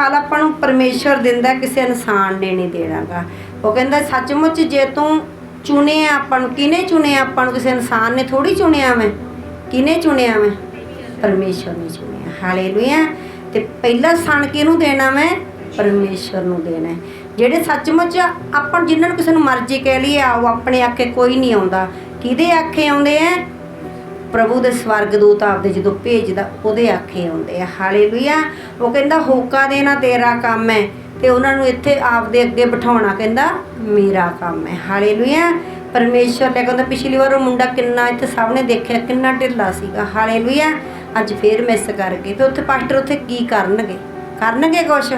ਫਲ ਆਪਾਂ ਨੂੰ ਪਰਮੇਸ਼ਰ ਦਿੰਦਾ, ਕਿਸੇ ਇਨਸਾਨ ਨੇ ਨਹੀਂ ਦੇਣਾਗਾ। ਉਹ ਕਹਿੰਦਾ, ਸੱਚਮੁੱਚ ਜੇ ਤੂੰ ਚੁਣਿਆ ਆਪਾਂ ਨੂੰ, ਕਿਹਨੇ ਚੁਣੇ ਆਪਾਂ ਨੂੰ? ਕਿਸੇ ਇਨਸਾਨ ਨੇ ਥੋੜੀ ਚੁਣਿਆ ਮੈਂ ਕਿਹਨੇ ਚੁਣਿਆ ਮੈਂ ਪਰਮੇਸ਼ਰ ਨੇ ਚੁਣਿਆ। ਹਾਲੇਲੂਇਆ। ਤੇ ਪਹਿਲਾ ਸਥਾਨ ਕਿਹਨੂੰ ਦੇਣਾ ਮੈਂ ਪਰਮੇਸ਼ਰ ਨੂੰ ਦੇਣਾ। ਜਿਹੜੇ ਸੱਚਮੁੱਚ ਆਪਾਂ ਜਿਨ੍ਹਾਂ ਨੂੰ ਕਿਸੇ ਨੂੰ ਮਰਜ਼ੀ ਕਹਿ ਲਈਏ ਆਓ ਆਪਣੇ ਆਖੇ ਕੋਈ ਨਹੀਂ ਆਉਂਦਾ। ਕਿਹਦੇ ਆਖੇ ਆਉਂਦੇ ਆ? ਪ੍ਰਭੂ ਦੇ ਸਵਰਗਦੂਤ ਆਪਦੇ ਜਦੋਂ ਭੇਜਦਾ, ਉਹਦੇ ਆਖੇ ਆਉਂਦੇ ਆ, ਹਾਲੇਲੂਇਆ। ਉਹ ਕਹਿੰਦਾ, ਹੋਕਾ ਦੇਣਾ ਤੇਰਾ ਕੰਮ ਹੈ ਤੇ ਉਹਨਾਂ ਨੂੰ ਇੱਥੇ ਆਪਦੇ ਅੱਗੇ ਬਿਠਾਉਣਾ। ਕਹਿੰਦਾ, ਮੇਰਾ ਕੰਮ ਹੈ। ਹਾਲੇਲੂਇਆ। ਪਰਮੇਸ਼ਰ ਲੈ ਕਹਿੰਦਾ, ਪਿਛਲੀ ਵਾਰ ਉਹ ਮੁੰਡਾ ਕਿੰਨਾ ਇੱਥੇ ਸਭ ਨੇ ਦੇਖਿਆ, ਕਿੰਨਾ ਢਿੱਲਾ ਸੀਗਾ। ਹਾਲੇਲੂਇਆ। ਅੱਜ ਫੇਰ ਮਿਸ ਕਰ ਗਏ। ਤੇ ਉੱਥੇ ਪਾਸਟਰ ਉੱਥੇ ਕੀ ਕਰਨਗੇ? ਕਰਨਗੇ ਕੁਛ?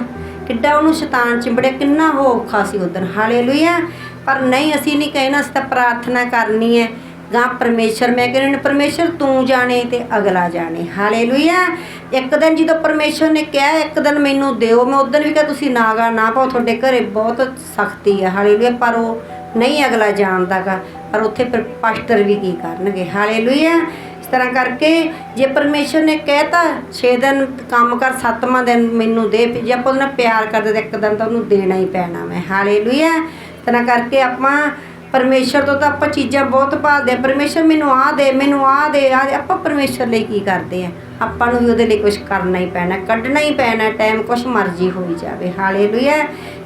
ਕਿੱਡਾ ਉਹਨੂੰ ਸ਼ੈਤਾਨ ਚਿੰਬੜਿਆ, ਕਿੰਨਾ ਉਹ ਔਖਾ ਸੀ ਉਦੋਂ ਹਾਲੇਲੂਇਆ। ਪਰ ਨਹੀਂ, ਅਸੀਂ ਨਹੀਂ ਕਹਿਣਾ, ਅਸੀਂ ਤਾਂ ਪ੍ਰਾਰਥਨਾ ਕਰਨੀ ਹੈ। ਗਾਂ ਪਰਮੇਸ਼ਰ। ਮੈਂ ਕਹਿੰਦੀ ਹਾਂ, ਪਰਮੇਸ਼ਰ ਤੂੰ ਜਾਣੇ ਤੇ ਅਗਲਾ ਜਾਣੇ। ਹਾਲੇਲੂਇਆ। ਇੱਕ ਦਿਨ ਜਦੋਂ ਪਰਮੇਸ਼ਰ ਨੇ ਕਿਹਾ ਇੱਕ ਦਿਨ ਮੈਨੂੰ ਦਿਓ। ਮੈਂ ਉਦੋਂ ਵੀ ਕਿਹਾ ਤੁਸੀਂ ਨਾਗਾ ਨਾ ਪਾਓ ਤੁਹਾਡੇ ਘਰੇ ਬਹੁਤ ਸਖਤੀ ਹੈ ਹਾਲੇਲੂਇਆ। ਪਰ ਉਹ ਨਹੀਂ ਅਗਲਾ ਜਾਣਦਾਗਾ। ਪਰ ਉੱਥੇ ਫਿਰ ਪਾਸਟਰ ਵੀ ਕੀ ਕਰਨਗੇ? ਹਾਲੇਲੂਇਆ। ਇਸ ਤਰ੍ਹਾਂ ਕਰਕੇ ਜੇ ਪਰਮੇਸ਼ਰ ਨੇ ਕਹਿਤਾ 6 ਦਿਨ ਕੰਮ ਕਰ 7ਵਾਂ ਦਿਨ ਮੈਨੂੰ ਦੇ। ਜੇ ਆਪਾਂ ਉਹਦੇ ਨਾਲ ਪਿਆਰ ਕਰਦੇ ਤਾਂ ਇੱਕ ਦਿਨ ਤਾਂ ਉਹਨੂੰ ਦੇਣਾ ਹੀ ਪੈਣਾ ਮੈਂ ਹਾਲੇਲੂਇਆ। ਇਸ ਤਰ੍ਹਾਂ ਕਰਕੇ ਆਪਾਂ ਪਰਮੇਸ਼ਰ ਤੋਂ ਤਾਂ ਆਪਾਂ ਚੀਜ਼ਾਂ ਬਹੁਤ ਭਾਲਦੇ ਆ ਪਰਮੇਸ਼ਰ ਮੈਨੂੰ ਆ ਦੇ, ਮੈਨੂੰ ਆ ਦੇ ਆ ਦੇ। ਆਪਾਂ ਪਰਮੇਸ਼ਰ ਲਈ ਕੀ ਕਰਦੇ ਆ ਆਪਾਂ ਨੂੰ ਵੀ ਉਹਦੇ ਲਈ ਕੁਝ ਕਰਨਾ ਹੀ ਪੈਣਾ, ਕੱਢਣਾ ਹੀ ਪੈਣਾ ਟਾਈਮ ਕੁਛ ਮਰਜ਼ੀ ਹੋਈ ਜਾਵੇ। ਹਾਲੇਲੂਇਆ।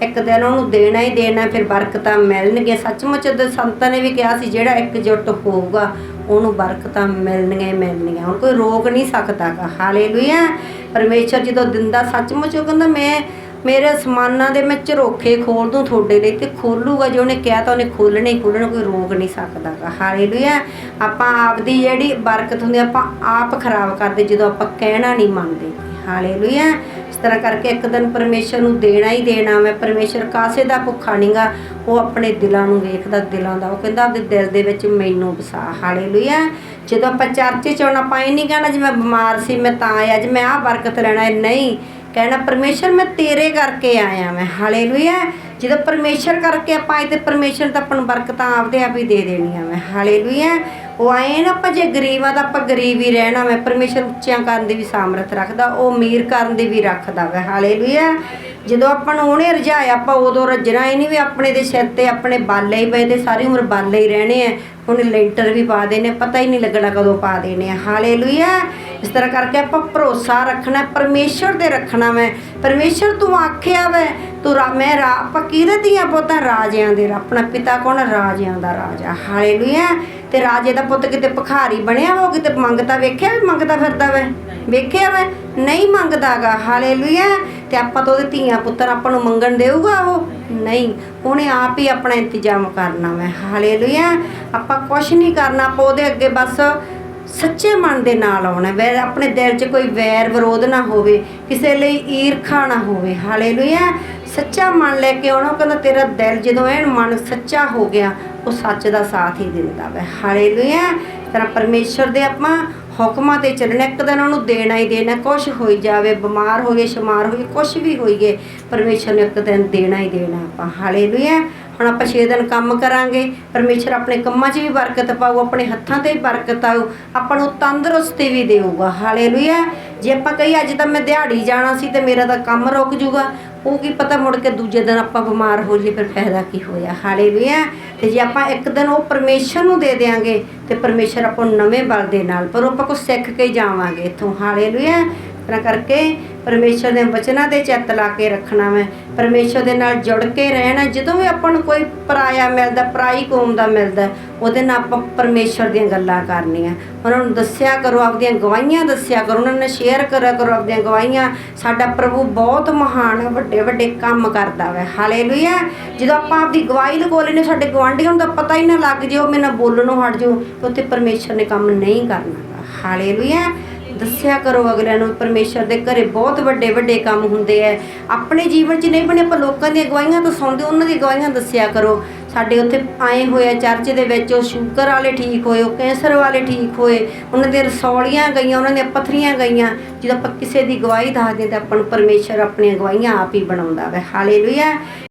ਇੱਕ ਦਿਨ ਉਹਨੂੰ ਦੇਣਾ ਹੀ ਦੇਣਾ, ਫਿਰ ਬਰਕਤਾਂ ਮਿਲਣਗੀਆਂ। ਸੱਚਮੁੱਚ ਦੇ ਸੰਤਾਂ ਨੇ ਵੀ ਕਿਹਾ ਸੀ, ਜਿਹੜਾ ਇੱਕ ਜੁੱਟ ਹੋਊਗਾ, ਉਹਨੂੰ ਬਰਕਤਾਂ ਮਿਲਣਗੀਆਂ ਹੀ ਮਿਲਣੀਆਂ। ਹੁਣ ਕੋਈ ਰੋਕ ਨਹੀਂ ਸਕਦਾਗਾ। ਹਾਲੇਲੂਇਆ। ਪਰਮੇਸ਼ਰ ਜਦੋਂ ਦਿੰਦਾ, ਸੱਚਮੁੱਚ ਉਹ ਕਹਿੰਦਾ, ਮੈਂ ਮੇਰੇ ਸਮਾਨਾਂ ਦੇ ਮੈਂ ਝਰੋਖੇ ਖੋਲ ਦੂੰ ਤੁਹਾਡੇ ਲਈ ਤੇ ਖੋਲੂਗਾ, ਜੋ ਉਹਨੇ ਕਿਹਾ ਤਾਂ ਉਹਨੇ ਖੋਲਣੇ ਹੀ ਖੋਲਣ, ਕੋਈ ਰੋਕ ਨਹੀਂ ਸਕਦਾਗਾ। ਹਾਲੇਲੂਇਆ। ਆਪਾਂ ਆਪਦੀ ਜਿਹੜੀ ਬਰਕਤ ਹੁੰਦੀ ਆਪਾਂ ਆਪ ਖਰਾਬ ਕਰਦੇ, ਜਦੋਂ ਆਪਾਂ ਕਹਿਣਾ ਨਹੀਂ ਮੰਨਦੇ। ਹਾਲੇਲੂਇਆ। ਇਸ ਤਰ੍ਹਾਂ ਕਰਕੇ ਇੱਕ ਦਿਨ ਪਰਮੇਸ਼ਰ ਨੂੰ ਦੇਣਾ ਹੀ ਦੇਣਾ, ਮੈਂ ਪਰਮੇਸ਼ਰ ਕਾਸੇ ਦਾ ਭੁੱਖਾ ਨਹੀਂਗਾ, ਉਹ ਆਪਣੇ ਦਿਲਾਂ ਨੂੰ ਵੇਖਦਾ, ਦਿਲਾਂ ਦਾ। ਉਹ ਕਹਿੰਦਾ ਆਪਣੇ ਦਿਲ ਦੇ ਵਿੱਚ ਮੈਨੂੰ ਵਸਾ। ਹਾਲੇਲੂਇਆ। ਜਦੋਂ ਆਪਾਂ ਚਰਚੇ ਚ ਆਉਣਾ ਪਾਈ ਨਹੀਂ ਕਹਿਣਾ, ਜੇ ਮੈਂ ਬਿਮਾਰ ਸੀ, ਮੈਂ ਤਾਂ ਆਇਆ, ਜੇ ਮੈਂ ਆਹ ਬਰਕਤ ਲੈਣਾ ਨਹੀਂ। ਕਹਿਣਾ, ਪਰਮੇਸ਼ਰ, ਮੈਂ ਤੇਰੇ ਕਰਕੇ ਆਇਆ, ਮੈਂ ਹਾਲੇਲੂਇਆ। ਜਦੋਂ ਪਰਮੇਸ਼ਰ ਕਰਕੇ ਆਪਾਂ ਆਏ ਤੇ ਪਰਮੇਸ਼ਰ ਤਾਂ ਆਪਾਂ ਨੂੰ ਬਰਕਤਾਂ ਆਪਦੇ ਆਪ ਹੀ ਦੇ ਦੇਣੀਆਂ, ਮੈਂ ਹਾਲੇਲੂਇਆ। ਉਹ ਆਏ ਨਾ ਆਪਾਂ ਜੇ ਗਰੀਬ ਆ ਤਾਂ ਆਪਾਂ ਗਰੀਬ ਹੀ ਰਹਿਣਾ, ਮੈਂ ਪਰਮੇਸ਼ਰ ਉੱਚਿਆਂ ਕਰਨ ਦੀ ਵੀ ਸਾਮਰਥ ਰੱਖਦਾ, ਉਹ ਅਮੀਰ ਕਰਨ ਦੀ ਵੀ ਰੱਖਦਾ ਵਾ ਹਾਲੇਲੂਇਆ। ਜਦੋਂ ਆਪਾਂ ਨੂੰ ਉਹਨੇ ਰਜਾਇਆ, ਆਪਾਂ ਉਦੋਂ ਰੱਜਣਾ ਇਹ ਨਹੀਂ ਵੀ ਆਪਣੇ ਦੇ ਸਿਰ ਤੇ ਆਪਣੇ ਬਾਲੇ ਹੀ ਪਏ ਤੇ ਸਾਰੀ ਉਮਰ ਬਾਲੇ ਹੀ ਰਹਿਣੇ ਆ। ਹੁਣ ਲੈਂਟਰ ਵੀ ਪਾ ਦੇਣੇ ਪਤਾ ਹੀ ਨਹੀਂ ਲੱਗਣਾ ਕਦੋਂ ਪਾ ਦੇਣੇ ਆ। ਹਾਲੇਲੂਇਆ! ਇਸ ਤਰ੍ਹਾਂ ਕਰਕੇ ਆਪਾਂ ਭਰੋਸਾ ਰੱਖਣਾ ਪਰਮੇਸ਼ਰ ਤੇ ਰੱਖਣਾ ਮੈਂ। ਪਰਮੇਸ਼ਰ ਤੂੰ ਆਖਿਆ ਵੈ ਤੂੰ ਰਾ ਮੈਂ ਰਾ ਆਪਾਂ ਕਿਹਦੇ ਦੀਆਂ ਪੁੱਤਾਂ? ਰਾਜਿਆਂ ਦੇ ਆਪਣਾ ਪਿਤਾ ਕੌਣ? ਰਾਜਿਆਂ ਦਾ ਰਾਜਾ। ਹਾਲੇਲੂਇਆ। ਤੇ ਰਾਜੇ ਦਾ ਪੁੱਤ ਕਿਤੇ ਭਖਾਰੀ ਬਣਿਆ ਵਾ ਕਿਤੇ ਮੰਗਤਾ ਵੇਖਿਆ ਵੀ ਮੰਗਦਾ ਫਿਰਦਾ ਵੈ? ਵੇਖਿਆ ਵੈ? ਨਹੀਂ ਮੰਗਦਾਗਾ ਹਾਲੇਲੂਇਆ। ਤੇ ਆਪਾਂ ਤਾਂ ਉਹਦੇ ਧੀਆਂ ਪੁੱਤਰ ਆਪਾਂ ਨੂੰ ਮੰਗਣ ਦੇਊਗਾ ਉਹ? ਨਹੀਂ। ਉਹਨੇ ਆਪ ਹੀ ਆਪਣਾ ਇੰਤਜ਼ਾਮ ਕਰਨਾ ਵੈ। ਹਾਲੇਲੂਇਆ। ਆਪਾਂ ਕੁਝ ਨਹੀਂ ਕਰਨਾ। ਆਪਾਂ ਉਹਦੇ ਅੱਗੇ ਬਸ ਸੱਚੇ ਮਨ ਦੇ ਨਾਲ ਆਉਣਾ ਵੈਰ ਆਪਣੇ ਦਿਲ 'ਚ ਕੋਈ ਵੈਰ ਵਿਰੋਧ ਨਾ ਹੋਵੇ, ਕਿਸੇ ਲਈ ਈਰਖਾ ਨਾ ਹੋਵੇ। ਹਾਲੇਲੂਇਆ, ਸੱਚਾ ਮਨ ਲੈ ਕੇ ਆਉਣਾ ਕਹਿੰਦਾ ਤੇਰਾ ਦਿਲ ਜਦੋਂ ਐਨ ਮਨ ਸੱਚਾ ਹੋ ਗਿਆ, ਉਹ ਸੱਚ ਦਾ ਸਾਥ ਹੀ ਦਿੰਦਾ ਵੈ। ਹਾਲੇਲੂਇਆ, ਇਸ ਤਰ੍ਹਾਂ ਪਰਮੇਸ਼ਰ ਦੇ ਆਪਾਂ ਹੁਕਮਾਂ ਤੇ ਚੱਲਣਾ, ਇੱਕ ਦਿਨ ਉਹਨੂੰ ਦੇਣਾ ਹੀ ਦੇਣਾ, ਕੁਛ ਹੋਈ ਜਾਵੇ, ਬਿਮਾਰ ਹੋਈਏ ਸ਼ਮਾਰ ਹੋਈਏ ਕੁਛ ਵੀ ਹੋਈਏ ਪਰਮੇਸ਼ਰ ਨੇ ਇੱਕ ਦਿਨ ਦੇਣਾ ਹੀ ਦੇਣਾ ਆਪਾਂ। ਹਾਲੇਲੂਇਆ ਹੁਣ ਆਪਾਂ 6 ਦਿਨ ਕੰਮ ਕਰਾਂਗੇ, ਪਰਮੇਸ਼ਰ ਆਪਣੇ ਕੰਮਾਂ 'ਚ ਵੀ ਬਰਕਤ ਪਾਊ, ਆਪਣੇ ਹੱਥਾਂ ਤੇ ਵੀ ਬਰਕਤ ਆਊ, ਆਪਾਂ ਨੂੰ ਤੰਦਰੁਸਤੀ ਵੀ ਦੇਊਗਾ, ਹਾਲੇਲੂਇਆ। ਜੇ ਆਪਾਂ ਕਹੀ ਅੱਜ ਤਾਂ ਮੈਂ ਦਿਹਾੜੀ ਜਾਣਾ ਸੀ ਤੇ ਮੇਰਾ ਤਾਂ ਕੰਮ ਰੁਕ ਜੂਗਾ, ਉਹ ਕੀ ਪਤਾ ਮੁੜ ਕੇ ਦੂਜੇ ਦਿਨ ਆਪਾਂ ਬਿਮਾਰ ਹੋ ਜਾਈਏ, ਫਿਰ ਫਾਇਦਾ ਕੀ ਹੋਇਆ, ਹਾਲੇਲੂਇਆ। ਤੇ ਜੇ ਆਪਾਂ ਇੱਕ ਦਿਨ ਉਹ ਪਰਮੇਸ਼ਰ ਨੂੰ ਦੇ ਦੇਾਂਗੇ ਤੇ ਪਰਮੇਸ਼ਰ ਆਪਾਂ ਨੂੰ ਨਵੇਂ ਬਲ ਦੇ ਨਾਲ, ਪਰ ਉਹ ਆਪਾਂ ਕੁਛ ਸਿੱਖ ਕੇ ਜਾਵਾਂਗੇ ਇੱਥੋਂ, ਹਾਲੇਲੂਇਆ। ਤਰ੍ਹਾਂ ਕਰਕੇ ਪਰਮੇਸ਼ਰ ਦੇ ਵਚਨਾਂ ਤੇ ਚਿੱਤ ਲਾ ਕੇ ਰੱਖਣਾ ਮੈਂ ਪਰਮੇਸ਼ਰ ਦੇ ਨਾਲ ਜੁੜ ਕੇ ਰਹਿਣਾ, ਜਦੋਂ ਵੀ ਆਪਾਂ ਨੂੰ ਕੋਈ ਪਰਾਇਆ ਮਿਲਦਾ, ਪਰਾਈ ਕੌਮ ਦਾ ਮਿਲਦਾ, ਉਹਦੇ ਨਾਲ ਆਪਾਂ ਪਰਮੇਸ਼ਰ ਦੀਆਂ ਗੱਲਾਂ ਕਰਨੀਆਂ। ਉਹਨਾਂ ਨੂੰ ਦੱਸਿਆ ਕਰੋ, ਆਪਦੀਆਂ ਗਵਾਹੀਆਂ ਦੱਸਿਆ ਕਰੋ, ਉਹਨਾਂ ਨਾਲ ਸ਼ੇਅਰ ਕਰਿਆ ਕਰੋ, ਆਪਦੀਆਂ ਗਵਾਹੀਆਂ। ਸਾਡਾ ਪ੍ਰਭੂ ਬਹੁਤ ਮਹਾਨ ਵੱਡੇ ਵੱਡੇ ਕੰਮ ਕਰਦਾ ਵੈ। ਹਾਲੇਲੂਇਆ ਜਦੋਂ ਆਪਾਂ ਆਪਦੀ ਗਵਾਹੀ ਲਗੋ ਲੈਨੇ ਸਾਡੇ ਗਵਾਂਢੀਆਂ ਨੂੰ ਤਾਂ ਪਤਾ ਹੀ ਨਾ ਲੱਗ ਜੇ, ਉਹ ਮੇਰੇ ਨਾਲ ਬੋਲਣੋਂ ਹਟ ਜਾਓ ਤੇ ਉੱਥੇ ਪਰਮੇਸ਼ਰ ਨੇ ਕੰਮ ਨਹੀਂ ਕਰਨਾ। ਹਾਲੇਲੂਇਆ ਦੱਸਿਆ ਕਰੋ ਅਗਲਿਆਂ ਨੂੰ, ਪਰਮੇਸ਼ਰ ਦੇ ਘਰੇ ਬਹੁਤ ਵੱਡੇ ਵੱਡੇ ਕੰਮ ਹੁੰਦੇ ਐ। ਆਪਣੇ ਜੀਵਨ 'ਚ ਨਹੀਂ ਬਣੇ ਆਪਾਂ ਲੋਕਾਂ ਦੀਆਂ ਗਵਾਹੀਆਂ ਤੋਂ ਸੁਣਦੇ ਉਹਨਾਂ ਦੀਆਂ ਗਵਾਹੀਆਂ ਦੱਸਿਆ ਕਰੋ। ਸਾਡੇ ਉੱਥੇ ਆਏ ਹੋਏ ਆ, ਚਰਚ ਦੇ ਵਿੱਚ, ਉਹ ਸ਼ੂਗਰ ਵਾਲੇ ਠੀਕ ਹੋਏ, ਉਹ ਕੈਂਸਰ ਵਾਲੇ ਠੀਕ ਹੋਏ, ਉਹਨਾਂ ਦੀਆਂ ਰਸੌਲੀਆਂ ਗਈਆਂ, ਉਹਨਾਂ ਦੀਆਂ ਪੱਥਰੀਆਂ ਗਈਆਂ, ਜਦੋਂ ਆਪਾਂ ਕਿਸੇ ਦੀ ਗਵਾਹੀ ਦੱਸਦੇ ਤਾਂ ਆਪਾਂ ਨੂੰ ਪਰਮੇਸ਼ਰ ਆਪਣੀਆਂ ਗਵਾਹੀਆਂ ਆਪ ਹੀ ਬਣਾਉਂਦਾ ਵੈ। ਹਾਲੇਲੂਇਆ।